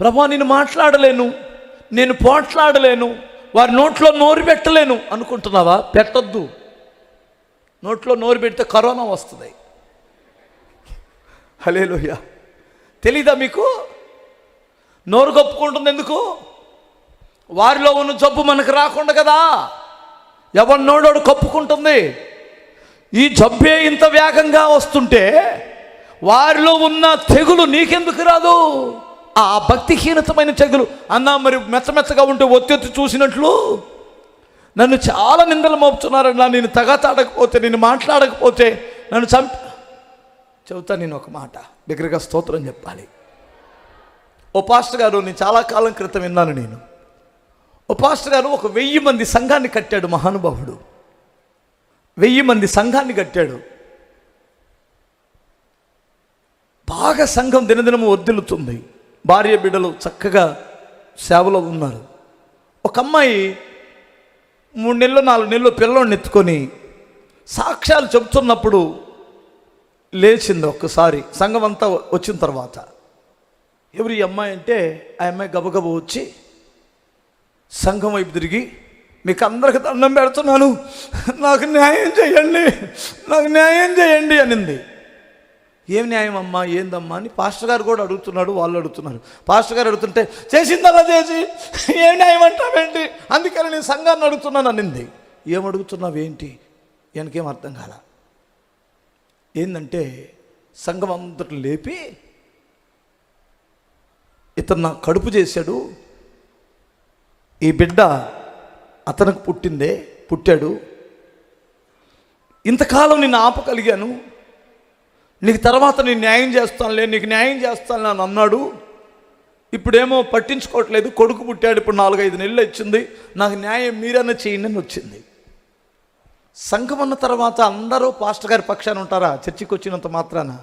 ప్రభా నేను మాట్లాడలేను. నేను పోట్లాడలేను. వారి నోట్లో నోరు పెట్టలేను అనుకుంటున్నావా? పెట్టొద్దు. నోట్లో నోరు పెడితే కరోనా వస్తుంది. హలేలోయ తెలీదా మీకు? నోరు కప్పుకుంటుంది ఎందుకు? వారిలో ఉన్న జబ్బు మనకు రాకుండా కదా. ఎవరి నోడోడు కప్పుకుంటుంది? ఈ జబ్బే ఇంత వేగంగా వస్తుంటే వారిలో ఉన్న తెగులు నీకెందుకు రాదు? ఆ భక్తిహీనతమైన చెగులు అన్నా మరి మెచ్చమెచ్చగా ఉంటే ఒత్తి చూసినట్లు? నన్ను చాలా నిందలు మోపుతున్నారన్నా నేను తగతాడకపోతే నేను మాట్లాడకపోతే నన్ను చంప చెబుతా నేను ఒక మాట. దగ్గరగా స్తోత్రం చెప్పాలి. ఓ పాస్టర్ గారు నేను చాలా కాలం క్రితం విన్నాను నేను. ఓ పాస్టర్ గారు ఒక వెయ్యి మంది సంఘాన్ని కట్టాడు మహానుభావుడు. వెయ్యి మంది సంఘాన్ని కట్టాడు. బాగా సంఘం దినదినము వర్ధిల్లుతుంది భార్య బిడ్డలు చక్కగా సేవలో ఉన్నారు. ఒక అమ్మాయి మూడు నెలలు నాలుగు నెలలు పిల్లలను ఎత్తుకొని సాక్ష్యాలు చెబుతున్నప్పుడు లేచింది ఒక్కసారి. సంఘం అంతా వచ్చిన తర్వాత. ఎవరి అమ్మాయి అంటే ఆ అమ్మాయి గబగబ వచ్చి సంఘం వైపు తిరిగి మీకు అందరికి దండం పెడుతున్నాను. నాకు న్యాయం చేయండి. నాకు న్యాయం చేయండి అనింది. ఏం న్యాయం అమ్మా ఏందమ్మా అని పాస్టర్ గారు కూడా అడుగుతున్నాడు వాళ్ళు అడుగుతున్నారు. పాస్టర్ గారు అడుగుతుంటే చేసిందలా చేసి ఏం న్యాయం అంటావేంటి? అందుకని నేను సంఘాన్ని అడుగుతున్నాను అనింది. ఏం అడుగుతున్నావు ఏంటి? వెనకేం అర్థం కాల? ఏంటంటే సంఘం అంతటి లేపి ఇతను నా కడుపు చేశాడు. ఈ బిడ్డ అతనికి పుట్టిందే పుట్టాడు. ఇంతకాలం నిన్ను ఆపగలిగాను. నీకు తర్వాత నేను న్యాయం చేస్తానులే నీకు న్యాయం చేస్తాను అని అన్నాడు. ఇప్పుడేమో పట్టించుకోవట్లేదు కొడుకు పుట్టాడు ఇప్పుడు నాలుగైదు నెలలు వచ్చింది. నాకు న్యాయం మీరన్నా చేయండి అని వచ్చింది. సంఘం అన్న తర్వాత అందరూ పాస్టర్ గారి పక్షాన ఉంటారా? చర్చికి వచ్చినంత మాత్రాన.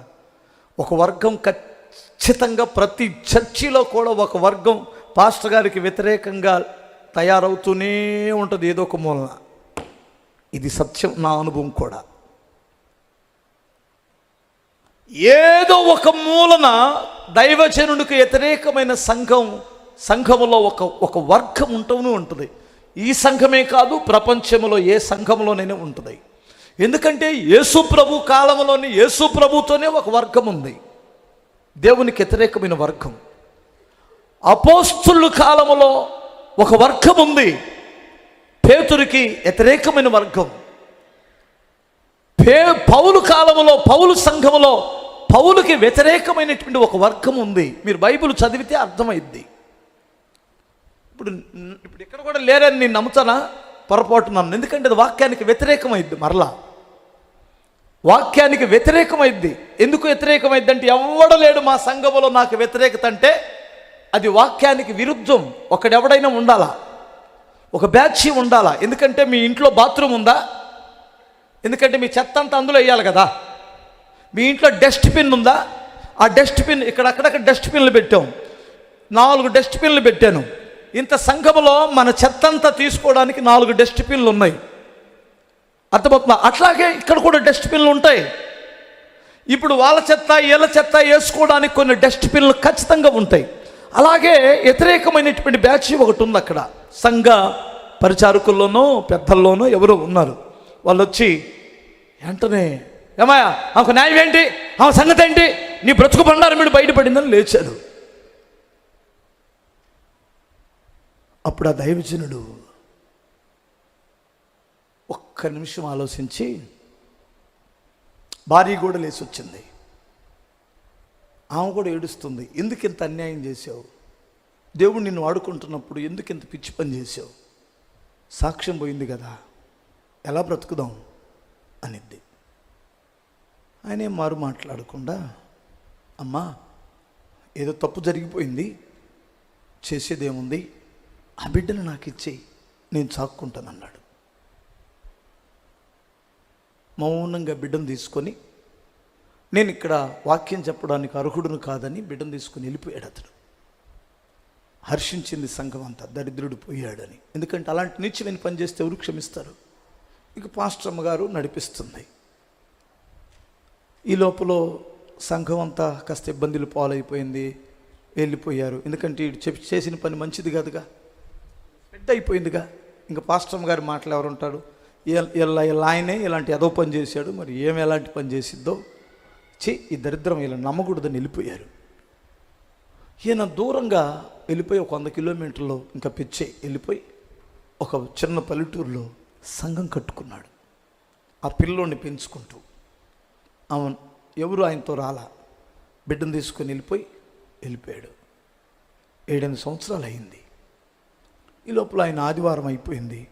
ఒక వర్గం ఖచ్చితంగా ప్రతి చర్చిలో కూడా ఒక వర్గం పాస్టర్ గారికి వ్యతిరేకంగా తయారవుతూనే ఉంటుంది ఏదో ఒక మూలన. ఇది సత్యం నా అనుభవం కూడా. ఏదో ఒక మూలన దైవజనుడికి వ్యతిరేకమైన సంఘం సంఘములో ఒక ఒక వర్గం ఉంటూనే ఉంటుంది. ఈ సంఘమే కాదు ప్రపంచంలో ఏ సంఘంలోనైనా ఉంటుంది. ఎందుకంటే యేసు ప్రభు కాలంలోని యేసు ప్రభుతోనే ఒక వర్గం ఉంది. దేవునికి వ్యతిరేకమైన వర్గం. అపోస్తుల కాలములో ఒక వర్గం ఉంది. పేతురికి వ్యతిరేకమైన వర్గం. పే పౌలు కాలములో పౌలు సంఘములో పౌలుకి వ్యతిరేకమైనటువంటి ఒక వర్గం ఉంది. మీరు బైబిల్ చదివితే అర్థమైద్ది. ఇప్పుడు ఇప్పుడు ఇక్కడ కూడా లేరని నేను నమ్ముతానా? పొరపాటు నన్ను. ఎందుకంటే అది వాక్యానికి వ్యతిరేకమైద్ది మరలా. వాక్యానికి వ్యతిరేకమైద్ది. ఎందుకు వ్యతిరేకమైద్ది అంటే ఎవడ లేడు మా సంఘములో నాకు వ్యతిరేకత అంటే అది వాక్యానికి విరుద్ధం. ఒకడెవడైనా ఉండాలా? ఒక బ్యాచీ ఉండాలా? ఎందుకంటే మీ ఇంట్లో బాత్రూమ్ ఉందా? ఎందుకంటే మీ చెత్త అంతా అందులో వేయాలి కదా? మీ ఇంట్లో డస్ట్బిన్ ఉందా? ఆ డస్ట్బిన్ ఇక్కడ అక్కడక్కడ డస్ట్బిన్లు పెట్టాం. నాలుగు డస్ట్బిన్లు పెట్టాను. ఇంత సంఘములో మన చెత్తంతా తీసుకోవడానికి నాలుగు డస్ట్బిన్లు ఉన్నాయి. అర్థమవుతుందా? అట్లాగే ఇక్కడ కూడా డస్ట్బిన్లు ఉంటాయి. ఇప్పుడు వాళ్ళ చెత్త వీళ్ళ చెత్త వేసుకోవడానికి కొన్ని డస్ట్బిన్లు ఖచ్చితంగా ఉంటాయి. అలాగే వ్యతిరేకమైనటువంటి బ్యాచ్ ఒకటి ఉంది అక్కడ. సంఘ పరిచారకుల్లోనో పెద్దల్లోనో ఎవరో ఉన్నారు. వాళ్ళు వచ్చి వెంటనే ఏమయ్యా ఆమెకు న్యాయం ఏంటి? ఆమె సంగతి ఏంటి? నీ బ్రతుకు బండారం మీద బయటపడిందని లేచాడు అప్పుడు ఆ దైవజనుడు ఒక్క నిమిషం ఆలోచించి భార్య కూడా లేచి వచ్చింది ఆమె కూడా ఏడుస్తుంది ఎందుకు ఇంత అన్యాయం చేసావు దేవుడు నిన్ను వాడుకుంటున్నప్పుడు ఎందుకు ఇంత పిచ్చి పని చేసావు సాక్ష్యం పోయింది కదా ఎలా బ్రతుకుదాం? అనిద్ది ఆయన ఏం మారు మాట్లాడకుండా అమ్మా ఏదో తప్పు జరిగిపోయింది చేసేదేముంది ఆ బిడ్డను నాకు ఇచ్చేయి నేను చాక్కుంటానన్నాడు. మౌనంగా బిడ్డను తీసుకొని నేను ఇక్కడ వాక్యం చెప్పడానికి అర్హుడును కాదని బిడ్డను తీసుకుని వెళ్ళిపోయాడు అతడు. హర్షించింది సంఘం అంతా దరిద్రుడు పోయాడని. ఎందుకంటే అలాంటి నీచమైన పని చేస్తే ఎవరు క్షమిస్తారు? ఇక పాస్టర్ అమ్మగారు నడిపిస్తుంది. ఈ లోపల సంఘం అంతా కాస్త ఇబ్బందులు పాలైపోయింది వెళ్ళిపోయారు. ఎందుకంటే వీడు చెప్పి చేసిన పని మంచిది కాదుగా. పెద్ద అయిపోయిందిగా. ఇంకా పాస్టమ్ గారి మాటలు ఎవరు ఉంటాడు ఇలా ఇలా ఆయనే ఇలాంటి ఏదో పని చేశాడు మరి ఏమి ఎలాంటి పని చేసిద్దో? చే ఈ దరిద్రం ఇలా నమ్మకూడదని వెళ్ళిపోయారు. ఈయన దూరంగా వెళ్ళిపోయి ఒక వంద కిలోమీటర్లో ఇంకా పిచ్చే వెళ్ళిపోయి ఒక చిన్న పల్లెటూరులో సంఘం కట్టుకున్నాడు. ఆ పిల్లోని పెంచుకుంటూ అవును. ఎవరు ఆయనతో రాలా? బిడ్డను తీసుకొని వెళ్ళిపోయి వెళ్ళిపోయాడు. ఏడెనిమిది సంవత్సరాలు అయింది. ఈ లోపల ఆయన ఆదివారం అయిపోయింది.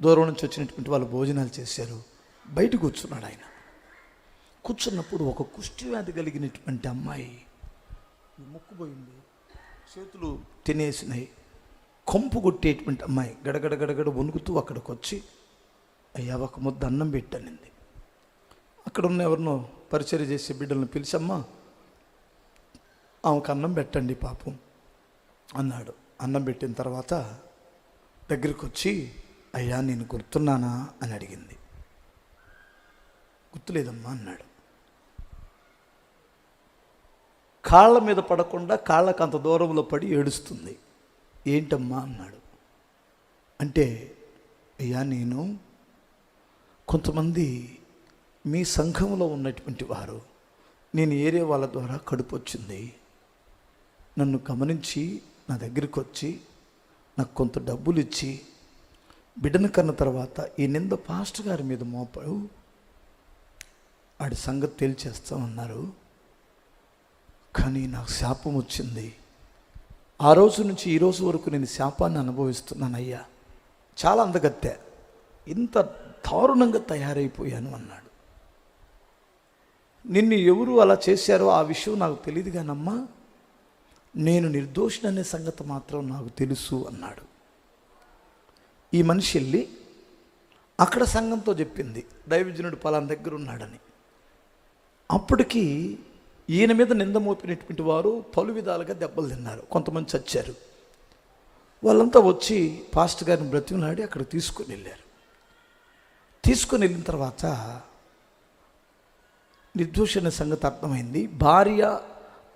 దూరం నుంచి వచ్చినటువంటి వాళ్ళు భోజనాలు చేశారు. బయట కూర్చున్నాడు ఆయన. కూర్చున్నప్పుడు ఒక కుష్టి వ్యాధి కలిగినటువంటి అమ్మాయి ముక్కుపోయింది. చేతులు తినేసినాయి. కొంపు కొట్టేటువంటి అమ్మాయి గడగడ గడగడ వణుకుతూ అక్కడికి వచ్చి అయ్యా ఒక ముద్ద అన్నం పెట్టనింది. అక్కడ ఉన్న ఎవరినో పరిచయం చేసే బిడ్డలను పిలిచమ్మా. ఆమెకు అన్నం పెట్టండి పాపం అన్నాడు. అన్నం పెట్టిన తర్వాత దగ్గరికి వచ్చి అయ్యా నేను గుర్తున్నానా? అని అడిగింది. గుర్తులేదమ్మా అన్నాడు. కాళ్ళ మీద పడకుండా కాళ్ళకు అంత దూరంలో పడి ఏడుస్తుంది. ఏంటమ్మా? అన్నాడు. అంటే అయ్యా నేను కొంతమంది మీ సంఘంలో ఉన్నటువంటి వారు నేను ఏరే వాళ్ళ ద్వారా కడుపు వచ్చింది. నన్ను గమనించి నా దగ్గరికి వచ్చి నాకు కొంత డబ్బులు ఇచ్చి బిడ్డను కన్న తర్వాత ఈ నింద పాస్టర్ గారి మీద మోపడు. ఆడి సంగతి తేల్చేస్తామన్నారు కానీ నాకు శాపం వచ్చింది. ఆ రోజు నుంచి ఈ రోజు వరకు నేను శాపాన్ని అనుభవిస్తున్నానయ్యా. చాలా అందగత్తె. ఇంత దారుణంగా తయారైపోయాను అన్నాడు. నిన్ను ఎవరు అలా చేశారో ఆ విషయం నాకు తెలియదు కానమ్మా నేను నిర్దోషిననే సంగతి మాత్రం నాకు తెలుసు అన్నాడు. ఈ మనిషి వెళ్ళి అక్కడ సంఘంతో చెప్పింది దైవజనుడు పలాన దగ్గర ఉన్నాడని. అప్పటికి ఈయన మీద నింద మోపినటువంటి వారు పలు విధాలుగా దెబ్బలు తిన్నారు కొంతమంది చచ్చారు. వాళ్ళంతా వచ్చి పాస్ట్ గారిని బ్రతిమలాడి అక్కడ తీసుకొని వెళ్ళారు. తీసుకుని వెళ్ళిన తర్వాత నిర్దూషణ సంగతి అర్థమైంది. భార్య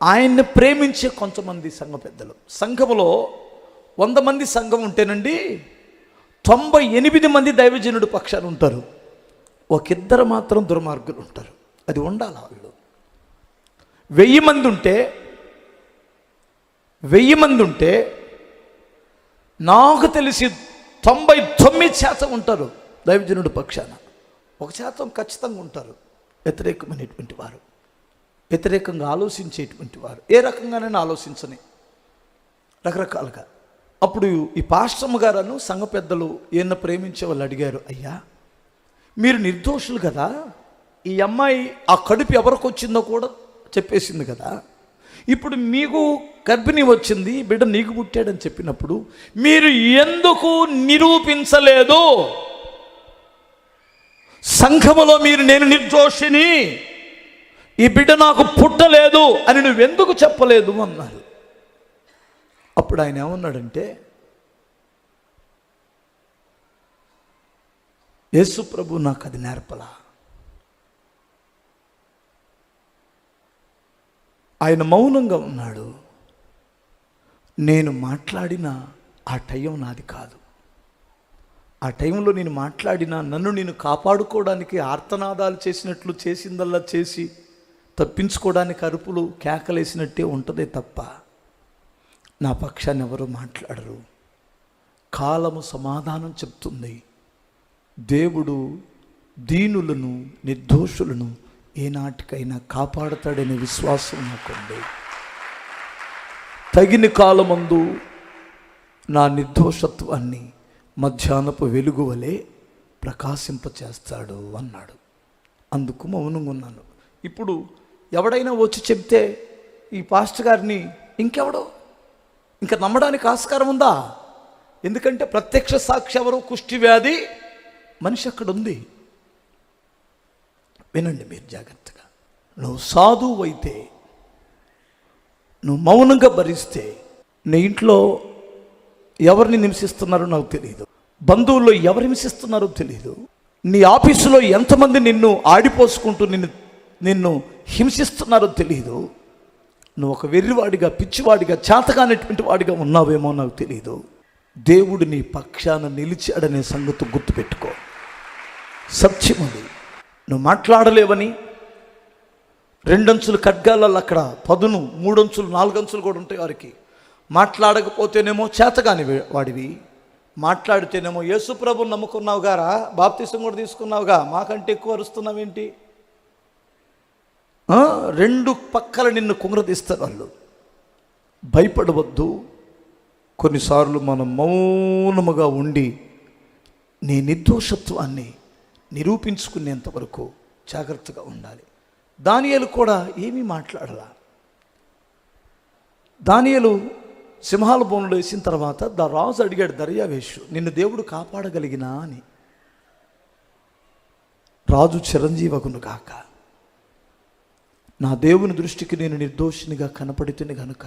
ఆయన్ని ప్రేమించే కొంతమంది సంఘ పెద్దలు. సంఘములో వంద మంది సంఘం ఉంటేనండి తొంభై ఎనిమిది మంది దైవజనుడు పక్షాలు ఉంటారు. ఒకిద్దరు మాత్రం దుర్మార్గులు ఉంటారు. అది ఉండాలి వాళ్ళు? వెయ్యి మంది ఉంటే వెయ్యి మంది ఉంటే నాకు తెలిసి తొంభై తొమ్మిది శాతం ఉంటారు దైవజనుడు పక్షాన. ఒక శాతం ఖచ్చితంగా ఉంటారు. వ్యతిరేకమైనటువంటి వారు. వ్యతిరేకంగా ఆలోచించేటువంటి వారు. ఏ రకంగానైనా ఆలోచించని రకరకాలుగా. అప్పుడు ఈ పాశ్రమ గారను సంఘ పెద్దలు ఈయన ప్రేమించే వాళ్ళు అడిగారు అయ్యా మీరు నిర్దోషులు కదా? ఈ అమ్మాయి ఆ కడుపు ఎవరికి వచ్చిందో కూడా చెప్పేసింది కదా? ఇప్పుడు మీకు గర్భిణి వచ్చింది బిడ్డ నీకు పుట్టాడని చెప్పినప్పుడు మీరు ఎందుకు నిరూపించలేదు? సంఘములో మీరు నేను నిర్దోషిని. ఈ బిడ్డ నాకు పుట్టలేదు అని నువ్వెందుకు చెప్పలేదు అన్నారు అప్పుడు ఆయన ఏమన్నాడంటే యేసు ప్రభు నాకు అది నేర్పలా. ఆయన మౌనంగా ఉన్నాడు. నేను మాట్లాడిన ఆ టైం నాది కాదు. ఆ టైంలో నేను మాట్లాడిన నన్ను నేను కాపాడుకోవడానికి ఆర్తనాదాలు చేసినట్లు చేసిందల్లా చేసి తప్పించుకోవడానికి అరుపులు కేకలేసినట్టే ఉంటుందే తప్ప నా పక్షాన్ని ఎవరు మాట్లాడరు. కాలము సమాధానం చెప్తుంది. దేవుడు దీనులను నిర్దోషులను ఏనాటికైనా కాపాడతాడనే విశ్వాసం నాకుంది. తగిన కాలమందు నా నిర్దోషత్వాన్ని మధ్యాహ్నపు వెలుగు వలె ప్రకాశింపచేస్తాడు అన్నాడు. అందుకు మౌనంగా ఉన్నాను. ఇప్పుడు ఎవడైనా వచ్చి చెప్తే ఈ పాస్టర్ గారిని ఇంకెవడో? ఇంకా నమ్మడానికి ఆస్కారం ఉందా? ఎందుకంటే ప్రత్యక్ష సాక్షి ఎవరు? కుష్టి వ్యాధి మనిషి అక్కడ ఉంది. వినండి మీరు జాగ్రత్తగా. నువ్వు సాధువు అయితే నువ్వు మౌనంగా భరిస్తే నీ ఇంట్లో ఎవరిని హింసిస్తున్నారో నాకు తెలియదు బంధువుల్లో ఎవరు హింసిస్తున్నారో తెలియదు నీ ఆఫీసులో ఎంతమంది నిన్ను ఆడిపోసుకుంటూ నిన్ను నిన్ను హింసిస్తున్నారో తెలియదు నువ్వు ఒక వెర్రివాడిగా పిచ్చివాడిగా చేతకానటువంటి వాడిగా ఉన్నావేమో నాకు తెలియదు దేవుడు నీ పక్షాన నిలిచాడనే సంగతి గుర్తుపెట్టుకో. సత్యం నువ్వు మాట్లాడలేవని రెండంచులు ఖడ్గాలలో అక్కడ పదును మూడంచులు నాలుగంచులు కూడా ఉంటాయి వారికి. మాట్లాడకపోతేనేమో చేతగాని వాడివి. మాట్లాడితేనేమో యేసు ప్రభుని నమ్ముకున్నావు గారా? బాప్తిసం కూడా తీసుకున్నావుగా? మాకంటే ఎక్కువ అరుస్తున్నావేంటి? రెండు పక్కల నిన్ను కుంగ్రదీస్తారు వాళ్ళు. భయపడవద్దు. కొన్నిసార్లు మనం మౌనముగా ఉండి నీ నిర్దోషత్వాన్ని నిరూపించుకునేంత వరకు జాగ్రత్తగా ఉండాలి. దానియలు కూడా ఏమీ మాట్లాడలా. దానియలు సింహాల బోన్లో వేసిన తర్వాత ద రాజు అడిగాడు దర్యావేషు నిన్ను దేవుడు కాపాడగలిగినా అని. రాజు చిరంజీవకును కాక నా దేవుని దృష్టికి నేను నిర్దోషినిగా కనపడితేనే గనుక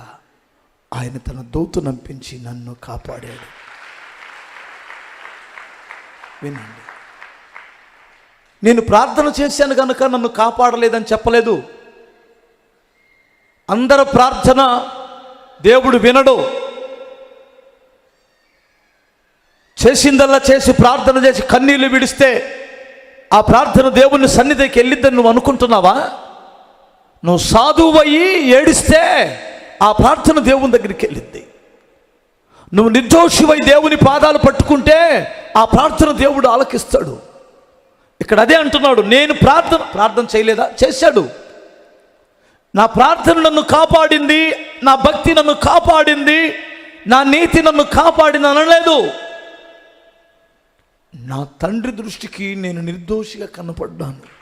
ఆయన తన దోతు నంపించి నన్ను కాపాడాడు. వినండి. నేను ప్రార్థన చేశాను కనుక నన్ను కాపాడలేదని చెప్పలేదు. అందరు ప్రార్థన దేవుడు వినడు. చేసిందల్లా చేసి ప్రార్థన చేసి కన్నీళ్ళు విడిస్తే ఆ ప్రార్థన దేవుని సన్నిధికి వెళ్ళిద్దని నువ్వు అనుకుంటున్నావా? నువ్వు సాధువయ్యి ఏడిస్తే ఆ ప్రార్థన దేవుని దగ్గరికి వెళ్ళిద్ది. నువ్వు నిర్దోషివై దేవుని పాదాలు పట్టుకుంటే ఆ ప్రార్థన దేవుడు ఆలకిస్తాడు. ఇక్కడ అదే అంటున్నాడు నేను ప్రార్థన ప్రార్థన చేయలేదా? చేశాడు. నా ప్రార్థన నన్ను కాపాడింది నా భక్తి నన్ను కాపాడింది నా నీతి నన్ను కాపాడింది అనలేదు. నా తండ్రి దృష్టికి నేను నిర్దోషిగా కనపడ్డాను.